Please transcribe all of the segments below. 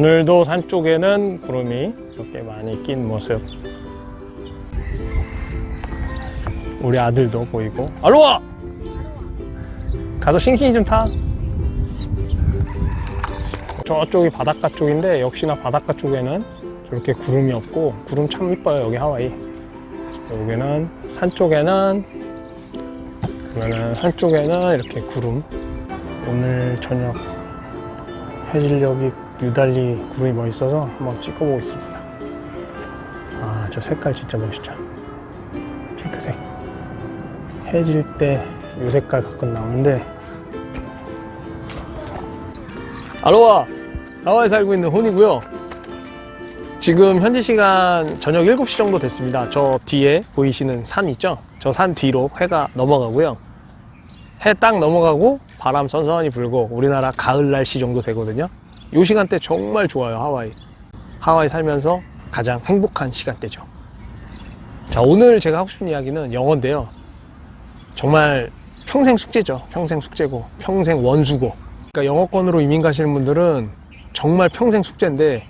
오늘도 산 쪽에는 구름이 이렇게 많이 낀 모습. 우리 아들도 보이고. 알로와! 가서 싱싱이 좀 타. 저쪽이 바닷가 쪽인데 역시나 바닷가 쪽에는 저렇게 구름이 없고 구름 참 이뻐요 여기 하와이. 여기는 산 쪽에는 보면은 산 쪽에는 이렇게 구름. 오늘 저녁 해질녘이 유달리 구름이 멋있어서 한번 찍어보고 있습니다. 아, 저 색깔 진짜 멋있죠? 핑크색. 해질 때 이 색깔 가끔 나오는데. 알로하! 하와이에 살고 있는 혼이고요. 지금 현지 시간 저녁 7시 정도 됐습니다. 저 뒤에 보이시는 산 있죠? 저 산 뒤로 해가 넘어가고요. 해 딱 넘어가고 바람 선선히 불고 우리나라 가을 날씨 정도 되거든요. 이 시간대 정말 좋아요, 하와이. 하와이 살면서 가장 행복한 시간대죠. 자, 오늘 제가 하고 싶은 이야기는 영어인데요. 정말 평생 숙제죠. 평생 숙제고, 평생 원수고. 그러니까 영어권으로 이민 가시는 분들은 정말 평생 숙제인데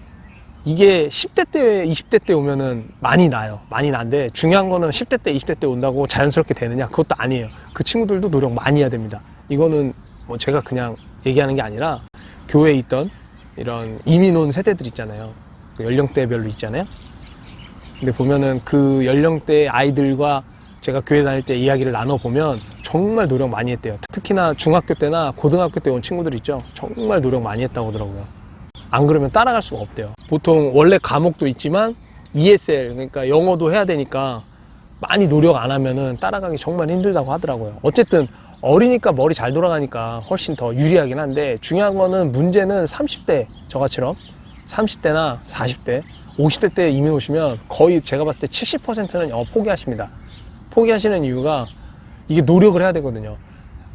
이게 10대 때, 20대 때 오면은 많이 나요. 많이 난데 중요한 거는 10대 때, 20대 때 온다고 자연스럽게 되느냐? 그것도 아니에요. 그 친구들도 노력 많이 해야 됩니다. 이거는 뭐 제가 그냥 얘기하는 게 아니라 교회에 있던 이런 이민 온 세대들 있잖아요. 그 연령대별로 있잖아요. 근데 보면은 그 연령대 아이들과 제가 교회 다닐 때 이야기를 나눠보면 정말 노력 많이 했대요. 특히나 중학교 때나 고등학교 때 온 친구들 있죠. 정말 노력 많이 했다고 하더라고요. 안 그러면 따라갈 수가 없대요. 보통 원래 과목도 있지만 ESL, 그러니까 영어도 해야 되니까 많이 노력 안 하면은 따라가기 정말 힘들다고 하더라고요. 어쨌든 어리니까 머리 잘 돌아가니까 훨씬 더 유리하긴 한데 중요한 거는 문제는 30대 저같이럼 30대나 40대 50대 때 이민 오시면 거의 제가 봤을 때 70%는 영어 포기하십니다. 포기하시는 이유가 이게 노력을 해야 되거든요.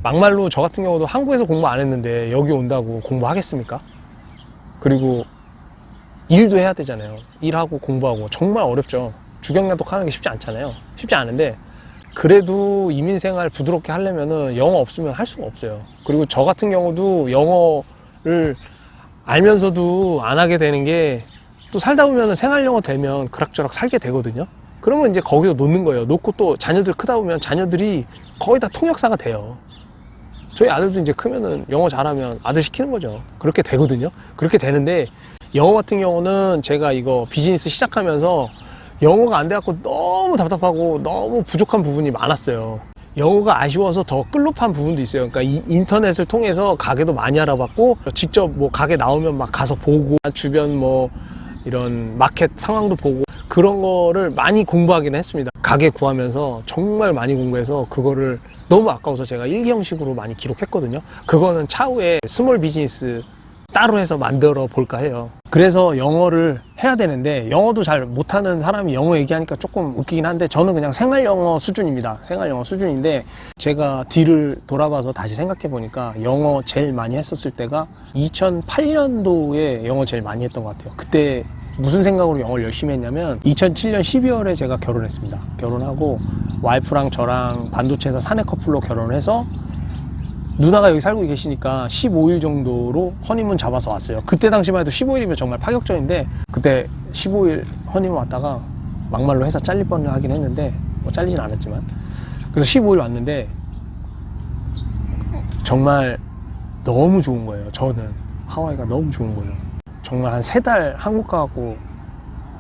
막말로 저 같은 경우도 한국에서 공부 안 했는데 여기 온다고 공부하겠습니까? 그리고 일도 해야 되잖아요. 일하고 공부하고 정말 어렵죠. 주경야독 하는 게 쉽지 않잖아요. 쉽지 않은데 그래도 이민 생활 부드럽게 하려면은 영어 없으면 할 수가 없어요. 그리고 저 같은 경우도 영어를 알면서도 안 하게 되는 게 또 살다 보면은 생활 영어 되면 그락저락 살게 되거든요. 그러면 이제 거기서 놓는 거예요. 놓고 또 자녀들 크다 보면 자녀들이 거의 다 통역사가 돼요. 저희 아들도 이제 크면은 영어 잘하면 아들 시키는 거죠. 그렇게 되거든요. 그렇게 되는데 영어 같은 경우는 제가 이거 비즈니스 시작하면서 영어가 안 돼갖고 너무 답답하고 너무 부족한 부분이 많았어요. 영어가 아쉬워서 더 끌룩한 부분도 있어요. 그러니까 이 인터넷을 통해서 가게도 많이 알아봤고 직접 뭐 가게 나오면 막 가서 보고 주변 뭐 이런 마켓 상황도 보고 그런 거를 많이 공부하긴 했습니다. 가게 구하면서 정말 많이 공부해서 그거를 너무 아까워서 제가 일기 형식으로 많이 기록했거든요. 그거는 차후에 스몰 비즈니스 따로 해서 만들어 볼까 해요. 그래서 영어를 해야 되는데 영어도 잘 못하는 사람이 영어 얘기하니까 조금 웃기긴 한데 저는 그냥 생활 영어 수준입니다. 생활 영어 수준인데 제가 뒤를 돌아봐서 다시 생각해 보니까 영어 제일 많이 했었을 때가 2008년도에 영어 제일 많이 했던 것 같아요. 그때 무슨 생각으로 영어를 열심히 했냐면 2007년 12월에 제가 결혼했습니다. 결혼하고 와이프랑 저랑 반도체에서 사내 커플로 결혼해서 누나가 여기 살고 계시니까 15일 정도로 허니문 잡아서 왔어요. 그때 당시만 해도 15일이면 정말 파격적인데 그때 15일 허니문 왔다가 막말로 회사 잘릴 뻔을 하긴 했는데 뭐 잘리진 않았지만 그래서 15일 왔는데 정말 너무 좋은 거예요. 저는 하와이가 너무 좋은 거예요. 정말 한 세 달 한국 가고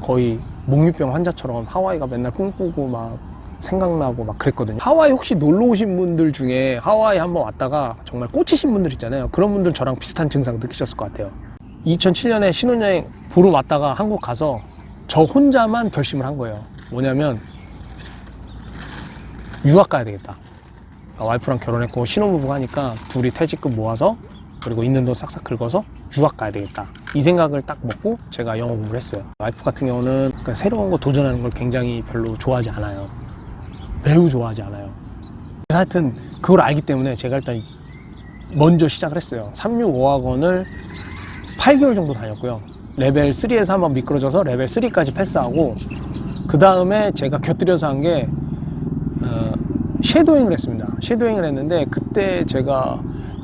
거의 목류병 환자처럼 하와이가 맨날 꿈꾸고 막 생각나고 막 그랬거든요. 하와이 혹시 놀러 오신 분들 중에 하와이 한번 왔다가 정말 꽂히신 분들 있잖아요. 그런 분들 저랑 비슷한 증상 느끼셨을 것 같아요. 2007년에 신혼여행 보러 왔다가 한국 가서 저 혼자만 결심을 한 거예요. 뭐냐면 유학 가야 되겠다. 아, 와이프랑 결혼했고 신혼부부가 하니까 둘이 퇴직금 모아서 그리고 있는 돈 싹싹 긁어서 유학 가야 되겠다. 이 생각을 딱 먹고 제가 영어 공부를 했어요. 와이프 같은 경우는 새로운 거 도전하는 걸 굉장히 별로 좋아하지 않아요. 매우 좋아하지 않아요. 하여튼 그걸 알기 때문에 제가 일단 먼저 시작을 했어요. 365학 원을 8개월 정도 다녔고요. 레벨 3에서 한번 미끄러져서 레벨 3까지 패스하고 그 다음에 제가 곁들여서 한게 어, 쉐도잉을 했습니다. 쉐도잉을 했는데 그때 제가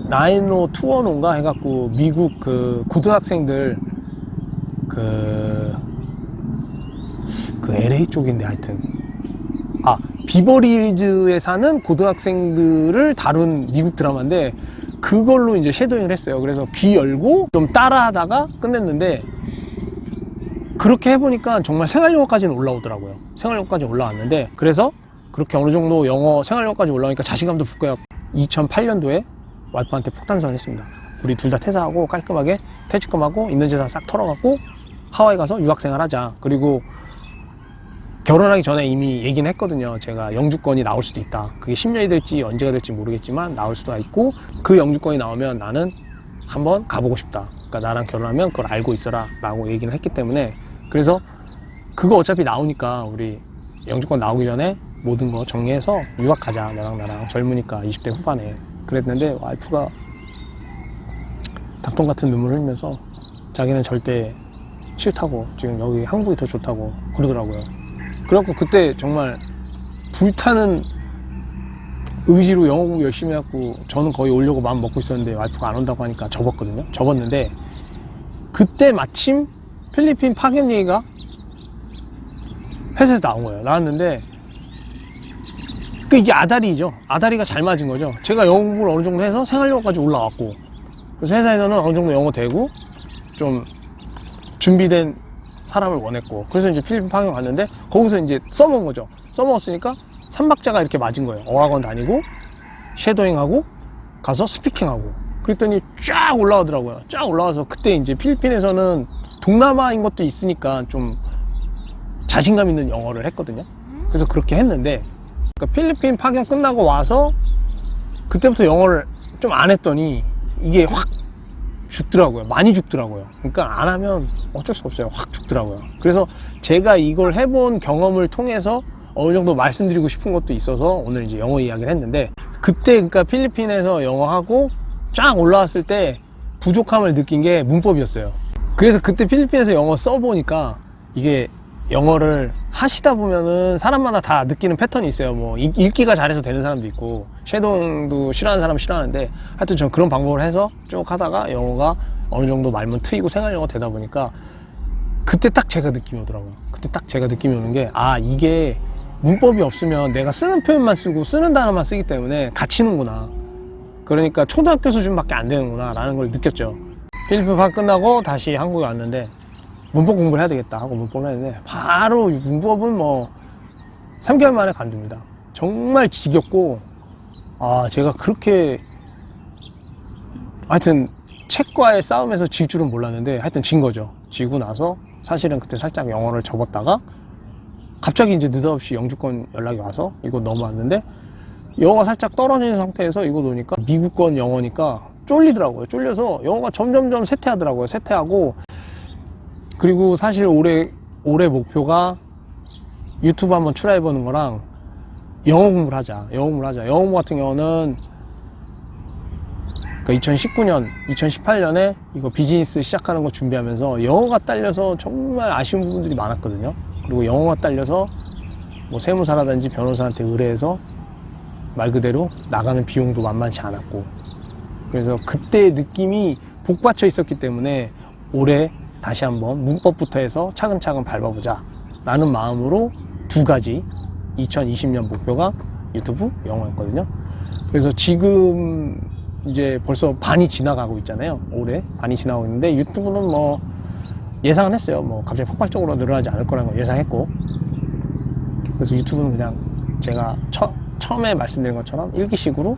나인로 투어논가 해갖고 미국 그 고등학생들 그, 그 LA 쪽인데 하여튼. 아, 비버리hil즈에 사는 고등학생들을 다룬 미국 드라마인데 그걸로 이제 쉐도잉을 했어요. 그래서 귀 열고 좀 따라하다가 끝냈는데 그렇게 해보니까 정말 생활영어까지는 올라오더라고요. 생활영어까지 올라왔는데 그래서 그렇게 어느 정도 영어 생활영어까지 올라오니까 자신감도 붙고요. 2008년도에 와이프한테 폭탄성을 했습니다. 우리 둘 다 퇴사하고 깔끔하게 퇴직금하고 있는 재산 싹 털어갖고 하와이 가서 유학생활 하자. 그리고 결혼하기 전에 이미 얘기는 했거든요. 제가 영주권이 나올 수도 있다. 그게 10년이 될지 언제가 될지 모르겠지만 나올 수도 있고 그 영주권이 나오면 나는 한번 가보고 싶다. 그러니까 나랑 결혼하면 그걸 알고 있어라 라고 얘기를 했기 때문에 그래서 그거 어차피 나오니까 우리 영주권 나오기 전에 모든 거 정리해서 유학 가자. 너랑 나랑 젊으니까 20대 후반에 그랬는데 와이프가 닭똥 같은 눈물 흘리면서 자기는 절대 싫다고 지금 여기 한국이 더 좋다고 그러더라고요. 그래갖고 그때 정말 불타는 의지로 영어 공부 열심히 해갖고 저는 거의 오려고 마음 먹고 있었는데 와이프가 안 온다고 하니까 접었거든요. 접었는데 그때 마침 필리핀 파견 얘기가 회사에서 나온 거예요. 나왔는데 그 이게 아다리죠. 아다리가 잘 맞은 거죠. 제가 영어 공부를 어느 정도 해서 생활영어까지 올라왔고 그래서 회사에서는 어느 정도 영어 되고 좀 준비된 사람을 원했고 그래서 이제 필리핀 파견 갔는데 거기서 이제 써먹은 거죠. 써먹었으니까 삼박자가 이렇게 맞은 거예요. 어학원 다니고 쉐도잉하고 가서 스피킹하고 그랬더니 쫙 올라오더라고요. 쫙 올라와서 그때 이제 필리핀에서는 동남아인 것도 있으니까 좀 자신감 있는 영어를 했거든요. 그래서 그렇게 했는데 그러니까 필리핀 파견 끝나고 와서 그때부터 영어를 좀 안 했더니 이게 확 죽더라고요. 많이 죽더라고요. 그러니까 안 하면 어쩔 수 없어요. 확 죽더라고요. 그래서 제가 이걸 해본 경험을 통해서 어느 정도 말씀드리고 싶은 것도 있어서 오늘 이제 영어 이야기를 했는데 그때 그러니까 필리핀에서 영어하고 쫙 올라왔을 때 부족함을 느낀 게 문법이었어요. 그래서 그때 필리핀에서 영어 써보니까 이게 영어를 하시다 보면은 사람마다 다 느끼는 패턴이 있어요. 뭐 읽- 읽기가 잘해서 되는 사람도 있고 쉐도잉도 싫어하는 사람 은 싫어하는데 하여튼 전 그런 방법을 해서 쭉 하다가 영어가 어느 정도 말문 트이고 생활 영어 되다 보니까 그때 딱 제가 느낌이 오더라고요. 그때 딱 제가 느낌이 오는 게 아 이게 문법이 없으면 내가 쓰는 표현만 쓰고 쓰는 단어만 쓰기 때문에 갇히는구나. 그러니까 초등학교 수준밖에 안 되는구나 라는 걸 느꼈죠. 필리핀 파 끝나고 다시 한국에 왔는데 문법 공부를 해야 되겠다 하고 문법을 했는데 바로 문법은 뭐 3개월 만에 간둡니다. 정말 지겹고 아 제가 그렇게 하여튼 책과의 싸움에서 질 줄은 몰랐는데 하여튼 진 거죠. 지고 나서 사실은 그때 살짝 영어를 접었다가 갑자기 이제 느닷없이 영주권 연락이 와서 이거 넘어왔는데 영어가 살짝 떨어지는 상태에서 이거 놓으니까 미국권 영어니까 쫄리더라고요. 쫄려서 영어가 점점점 쇠퇴하더라고요. 쇠퇴하고 그리고 사실 올해 올해 목표가 유튜브 한번 출하해 보는 거랑 영어 공부를 하자. 영어 공부를 하자. 영어 공부 같은 경우는 그러니까 2019년, 2018년에 이거 비즈니스 시작하는 거 준비하면서 영어가 딸려서 정말 아쉬운 부분들이 많았거든요. 그리고 영어가 딸려서 뭐 세무사라든지 변호사한테 의뢰해서 말 그대로 나가는 비용도 만만치 않았고 그래서 그때 느낌이 복받쳐 있었기 때문에 올해 다시 한번 문법부터 해서 차근차근 밟아보자 라는 마음으로 두 가지 2020년 목표가 유튜브 영어였거든요. 그래서 지금 이제 벌써 반이 지나가고 있잖아요. 올해 반이 지나고 있는데 유튜브는 뭐 예상은 했어요. 뭐 갑자기 폭발적으로 늘어나지 않을 거라는 걸 예상했고. 그래서 유튜브는 그냥 제가 처, 처음에 말씀드린 것처럼 일기식으로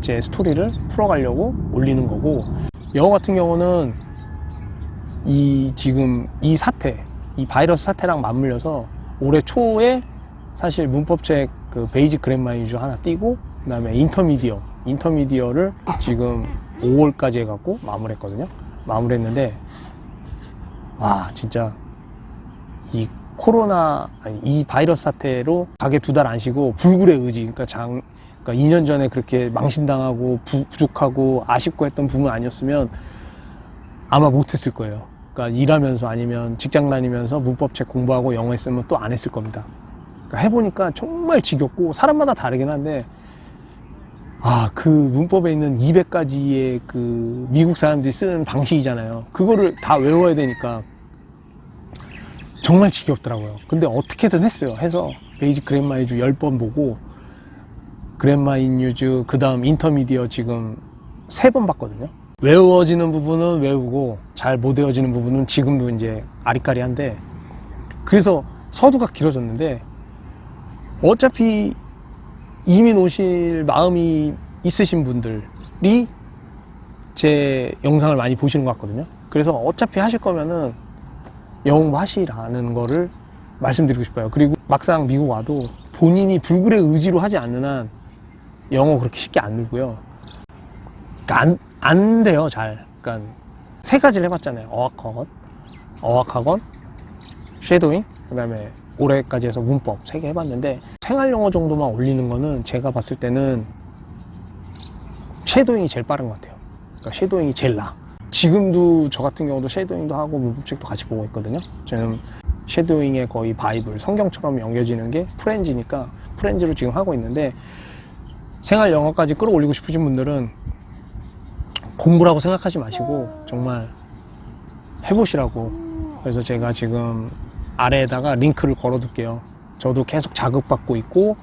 제 스토리를 풀어가려고 올리는 거고. 영어 같은 경우는 이 지금 이 사태 이 바이러스 사태랑 맞물려서 올해 초에 사실 문법책 그 베이직 그랜마 위주 하나 띄고 그다음에 인터미디어 인터미디어를 지금 5월까지 해갖고 마무리했거든요. 마무리했는데 와 진짜 이 코로나 아니, 이 바이러스 사태로 가게 두 달 안 쉬고 불굴의 의지 그러니까 장 그러니까 2년 전에 그렇게 망신당하고 부, 부족하고 아쉽고 했던 부분 아니었으면 아마 못했을 거예요. 그러니까 일하면서 아니면 직장 다니면서 문법책 공부하고 영어 했으면 또 안 했을 겁니다. 그러니까 해보니까 정말 지겹고 사람마다 다르긴 한데 아 그 문법에 있는 200가지의 그 미국 사람들이 쓰는 방식이잖아요. 그거를 다 외워야 되니까 정말 지겹더라고요. 근데 어떻게든 했어요. 해서 베이직 그랜마 인유 10번 보고 그랜마 인유즈 그 다음 인터미디어 지금 세번 봤거든요. 외워지는 부분은 외우고 잘 못 외워지는 부분은 지금도 이제 아리까리한데 그래서 서두가 길어졌는데 어차피 이민 오실 마음이 있으신 분들이 제 영상을 많이 보시는 것 같거든요. 그래서 어차피 하실 거면은 영어 공부하시라는 거를 말씀드리고 싶어요. 그리고 막상 미국 와도 본인이 불굴의 의지로 하지 않는 한 영어 그렇게 쉽게 안 늘고요. 그러니까 안, 안 돼요, 잘. 그러니까 세 가지를 해봤잖아요. 어학학원, 어학학원, 쉐도잉, 그 다음에 올해까지 해서 문법 세 개 해봤는데 생활 영어 정도만 올리는 거는 제가 봤을 때는 쉐도잉이 제일 빠른 것 같아요. 그러니까 쉐도잉이 제일 나. 지금도 저 같은 경우도 쉐도잉도 하고 문법책도 같이 보고 있거든요. 저는 쉐도잉의 거의 바이블, 성경처럼 여겨지는 게 프렌즈니까 프렌즈로 지금 하고 있는데 생활 영어까지 끌어올리고 싶으신 분들은 공부라고 생각하지 마시고 정말 해보시라고. 그래서 제가 지금 아래에다가 링크를 걸어둘게요. 저도 계속 자극받고 있고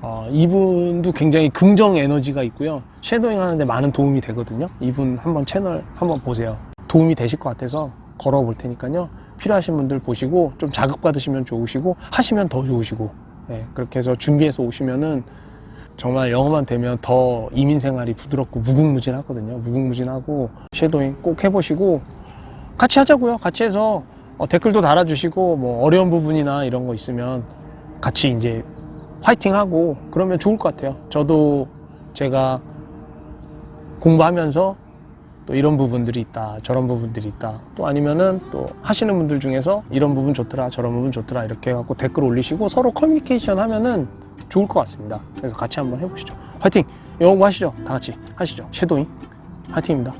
어, 이분도 굉장히 긍정 에너지가 있고요. 섀도잉 하는데 많은 도움이 되거든요. 이분 한번 채널 한번 보세요. 도움이 되실 것 같아서 걸어볼 테니까요. 필요하신 분들 보시고 좀 자극받으시면 좋으시고 하시면 더 좋으시고 예, 그렇게 해서 준비해서 오시면은 정말 영어만 되면 더 이민 생활이 부드럽고 무궁무진하거든요. 무궁무진하고 섀도잉 꼭 해보시고 같이 하자고요. 같이 해서 어, 댓글도 달아주시고 뭐 어려운 부분이나 이런 거 있으면 같이 이제 화이팅 하고 그러면 좋을 것 같아요. 저도 제가 공부하면서 또 이런 부분들이 있다, 저런 부분들이 있다. 또 아니면은 또 하시는 분들 중에서 이런 부분 좋더라, 저런 부분 좋더라 이렇게 해갖고 댓글 올리시고 서로 커뮤니케이션 하면은 좋을 것 같습니다. 그래서 같이 한번 해보시죠. 화이팅! 영어 하시죠. 다 같이 하시죠. 섀도잉 화이팅입니다.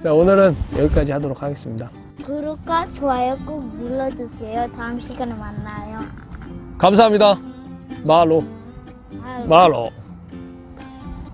자 오늘은 여기까지 하도록 하겠습니다. 구독과 좋아요 꼭 눌러주세요. 다음 시간에 만나요. 감사합니다. 바이. 말로.